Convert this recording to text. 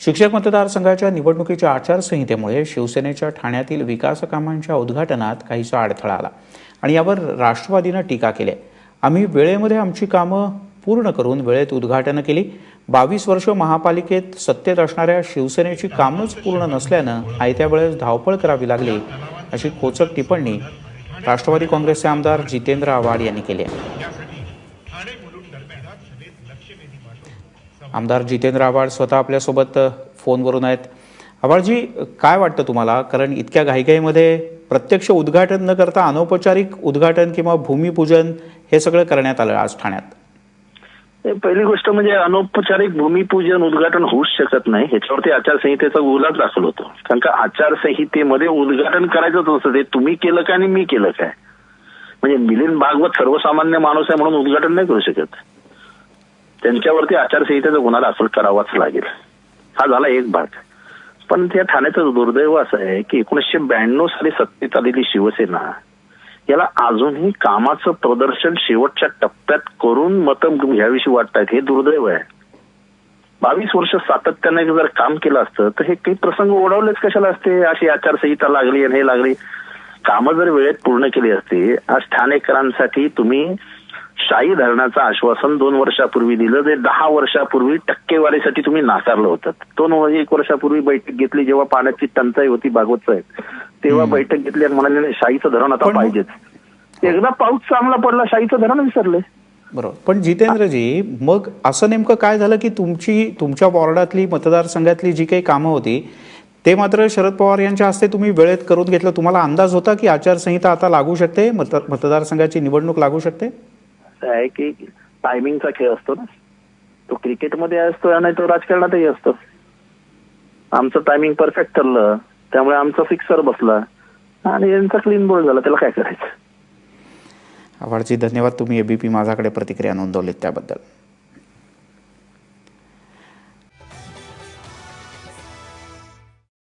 शिक्षक मतदारसंघाच्या निवडणुकीच्या आचारसंहितेमुळे शिवसेनेच्या ठाण्यातील विकास कामांच्या उद्घाटनात काहीसा अडथळा आला. आणि यावर राष्ट्रवादीनं टीका केली आहे. आम्ही वेळेमध्ये आमची कामं पूर्ण करून वेळेत उद्घाटनं केली. बावीस वर्ष महापालिकेत सत्तेत असणाऱ्या शिवसेनेची कामच पूर्ण नसल्यानं आयत्या वेळेस धावपळ करावी लागली अशी खोचक टिप्पणी राष्ट्रवादी काँग्रेसचे आमदार जितेंद्र आव्हाड यांनी केली आहे. आमदार जितेंद्र आव्हाड स्वतः आपल्यासोबत फोनवरून आहेत. आव्हाडजी काय वाटतं तुम्हाला? कारण इतक्या घाईघाईमध्ये प्रत्यक्ष उद्घाटन न करता अनौपचारिक उद्घाटन किंवा भूमिपूजन हे सगळं करण्यात आलं आज ठाण्यात. पहिली गोष्ट म्हणजे अनौपचारिक भूमिपूजन उद्घाटन होऊच शकत नाही. ह्याच्यावरती आचारसंहितेचा गुन्हाच दाखल होतो. कारण का आचारसंहितेमध्ये उद्घाटन करायचंच असतं ते तुम्ही केलं काय आणि मी केलं काय? म्हणजे मिलिंद भागवत सर्वसामान्य माणूस आहे म्हणून उद्घाटन नाही करू शकत. त्यांच्यावरती आचारसंहितेचा गुन्हा दाखल करावाच लागेल. हा झाला एक भाग. पण त्या ठाण्याचं दुर्दैव असं आहे की एकोणीसशे ब्याण्णव साली सत्तेत आलेली शिवसेना याला अजूनही कामाचं प्रदर्शन शेवटच्या टप्प्यात करून मतं घ्याविषयी वाटतायत हे दुर्दैव आहे. बावीस वर्ष सातत्याने जर काम केलं असतं तर हे काही प्रसंग ओढवलेच कशाला असते? अशी आचारसंहिता लागली आणि हे लागली. कामं जर वेळेत पूर्ण केली असती आज ठाणेकरांसाठी तुम्ही शाही धरणाचं आश्वासन दोन वर्षापूर्वी दिलं जे दहा वर्षापूर्वी टक्केवारीसाठी तुम्ही नाकारलं होतं. दोन एक वर्षापूर्वी बैठक घेतली जेव्हा पाण्याची टंचाई होती भागवत साहेब तेव्हा बैठक घेतली आणि म्हणाले "नाही, शाहीचं धरण आता पाहिजेच. एकदा पाऊस चांगला पडला शाहीचं धरण विसरले. बरोबर. पण जितेंद्रजी मग असं नेमकं काय झालं की तुमची तुमच्या वॉर्डातली मतदारसंघातली जी काही कामं होती ते मात्र शरद पवार यांच्या हस्ते तुम्ही वेळेत करून घेतलं. तुम्हाला अंदाज होता की आचारसंहिता आता लागू शकते? मत मतदारसंघाची निवडणूक लागू शकते? असं आहे की टायमिंगचा खेळ असतो ना. तो क्रिकेटमध्ये असतो आणि तो राजकारणातही असतो. आमचं टायमिंग परफेक्ट ठरलं त्यामुळे आमचा फिक्सर बसला आणि यांचा क्लीन बोर्ड झाला त्याला काय करायचं? आवडची धन्यवाद. तुम्ही एबीपी माझ्याकडे प्रतिक्रिया नोंदवलीत त्याबद्दल.